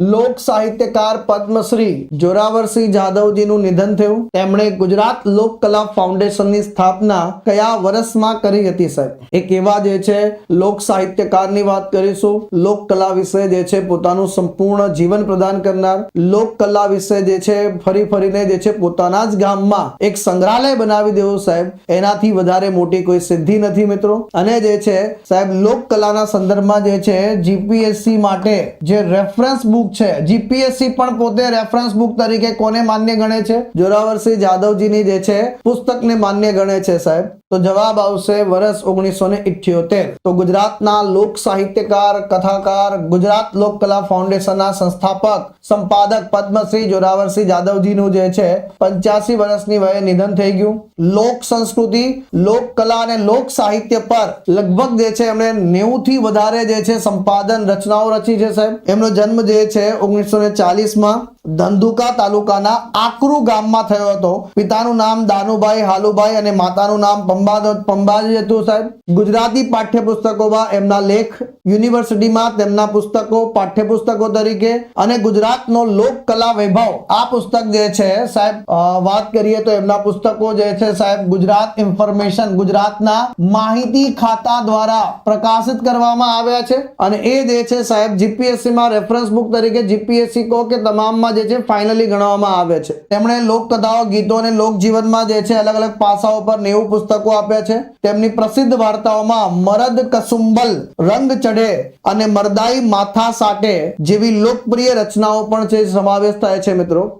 લોક સાહિત્યકાર પદ્મશ્રી જોરાવરસિંહ જાદવજીનું નિધન થયું. તેમણે ગુજરાત લોક કલા ફાઉન્ડેશનની સ્થાપના કયા વર્ષમાં કરી હતી સાહેબ? એક એવા જે છે, લોક સાહિત્યકારની વાત કરીશું. લોક કલા વિશે જે છે, પોતાનું સંપૂર્ણ જીવન પ્રદાન કરનાર. લોક કલા વિશે જે છે, ફરી ફરીને જે છે, પોતાના જ ગામમાં એક સંગ્રહાલય બનાવી દેવું સાહેબ. એનાથી વધારે મોટી કોઈ સિદ્ધિ નથી મિત્રો. અને જે છે, સાહેબ, લોક કલાના સંદર્ભમાં જે છે જીપીએસસી માટે જે રેફરન્સ બુક છે. જીપીએસસી પણ પોતે રેફરન્સ બુક તરીકે કોને માન્ય ગણે છે? જોરાવરસિંહ જાદવજીની જે છે, પુસ્તકને માન્ય ગણે છે સાહેબ. તો જવાબ આવશે વર્ષ ઓગણીસો ને ઇઠ્યોતેર. તો ગુજરાતના લોક સાહિત્યકાર, કથાકાર, ગુજરાત લોક કલા ફાઉન્ડેશનના સંસ્થાપક, સંપાદક પદ્મશ્રી જોરાવરસિંહ જાદવજીનું જે છે, પંચ્યાસી વર્ષની વયે નિધન થઈ ગયું. લોક સંસ્કૃતિ, લોક કલા અને લોક સાહિત્ય પર લગભગ જે છે, એમણે નેવું થી વધારે જે છે, સંપાદન રચનાઓ રચી છે સાહેબ. એમનો જન્મ જે છે, ઓગણીસો ને ચાલીસમાં ધંધુકા તાલુકાના આકરુ ગામમાં થયો હતો. પિતાનું નામ દાનુભાઈ હાલુભાઈ અને માતાનું નામ પંબા પંબાજી હતું સાહેબ. ગુજરાતી પાઠ્યપુસ્તકોમાં એમના લેખ, યુનિવર્સિટીમાં તેમના પુસ્તકો, પાઠ્યપુસ્તકો તરીકે અને ગુજરાતનો લોક કલા વૈભવ. આ પુસ્તક જે છે સાહેબ વાત કરીએ તો એમના પુસ્તકો જે છે સાહેબ, ગુજરાત ઇન્ફોર્મેશન, ગુજરાતના માહિતી ખાતા દ્વારા પ્રકાશિત કરવામાં આવ્યા છે. અને એ જે છે સાહેબ જીપીએસસી માં રેફરન્સ બુક તરીકે જીપીએસસી કો કે તમામમાં જે છે ફાઇનલી ગણવામાં આવે છે. તેમણે લોકકથાઓ, ગીતો અને લોકજીવનમાં જે છે અલગ અલગ પાસાઓ પર નેવું પુસ્તકો આપ્યા છે. તેમની પ્રસિદ્ધ વાર્તાઓમાં મરદ કસુંબલ, રંગ ચઢે અને મરદાઈ માથા સાટે જેવી લોકપ્રિય રચનાઓ પણ છે, સમાવેશ થાય છે મિત્રો.